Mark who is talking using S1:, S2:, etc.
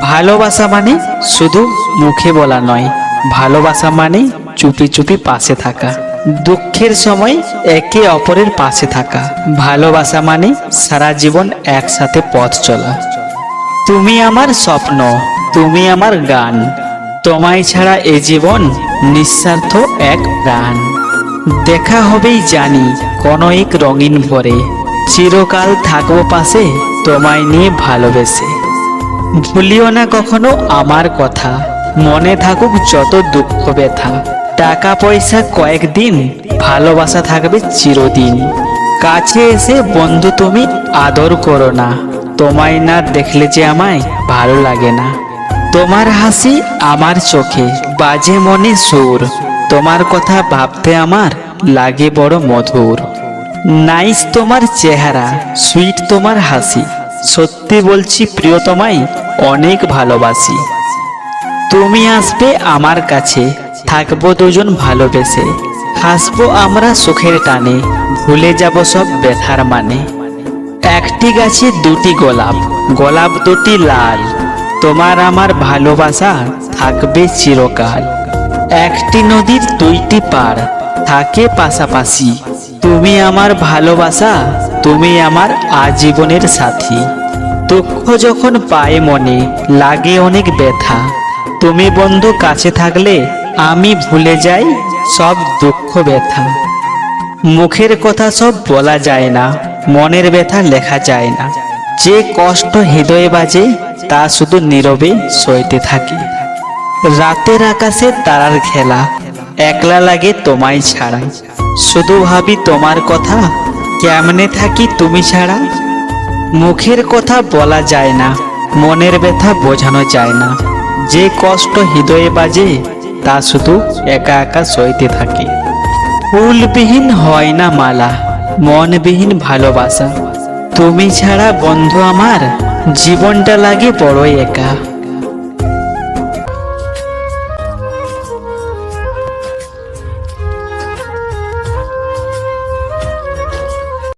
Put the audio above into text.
S1: ভালোবাসা মানে শুধু মুখে বলা নয়, ভালোবাসা মানে চুপি চুপি পাশে থাকা। দুঃখের সময় একে অপরের পাশে থাকা। ভালোবাসা মানে সারা জীবন একসাথে পথ চলা। তুমি আমার স্বপ্ন, তুমি আমার গান। তোমায় ছাড়া এ জীবন নিঃস্বার্থ এক প্রাণ। দেখা হবেই জানি কোনো এক রঙিন ভরে চিরকাল থাকব পাশে, তোমায় নিয়ে ভালোবেসে। ভুলিও না কখনো আমার কথা। মনে থাকুক যত দুঃখ ব্যথা। টাকা পয়সা কয়েকদিন, ভালোবাসা থাকবে চিরদিন। কাছে এসে বন্ধু তুমি আদর করো না। তোমায় না দেখলে যে আমায় ভালো লাগে না। তোমার হাসি আমার চোখে, বাজে মনে সুর। তোমার কথা ভাবতে আমার লাগে বড় মধুর। নাইস তোমার চেহারা, সুইট তোমার হাসি। সত্যি বলছি প্রিয় তোমায় অনেক ভালোবাসি। তুমি আসবে আমার কাছে, থাকব দুজন ভালোবেসে। হাসবো আমরা সুখের টানে, ভুলে যাব সব ব্যথার মানে। একটি গাছে দুটি গোলাপ গোলাপ দুটি লাল। তোমার আমার ভালোবাসা থাকবে চিরকাল। একটি নদীর দুইটি পার থাকে পাশাপাশি। তুমি আমার ভালোবাসা, তুমি আমার আজীবনের সাথী। দুঃখ যখন পায় মনে, লাগে অনেক ব্যথা। তুমি বন্ধু কাছে থাকলে আমি ভুলে যাই সব দুঃখ ব্যথা। মুখের কথা সব বলা যায় না, মনের ব্যথা লেখা যায় না। যে কষ্ট হৃদয়ে বাজে, তা শুধু নীরবে সইতে থাকে। রাতের আকাশে তারার খেলা, একলা লাগে তোমায় ছাড়া। শুধু ভাবি তোমার কথা, কেমনে থাকি তুমি ছাড়া? মুখের কথা বলা যায় না, মনের ব্যথা বোঝানো যায় না। যে কষ্ট হৃদয়ে বাজে, তা শুধু একা একা সইতে থাকে। ফুলবিহীন হয় না মালা, মনবিহীন ভালোবাসা। তুমি ছাড়া বন্ধু আমার, জীবনটা লাগে বড়ই একা।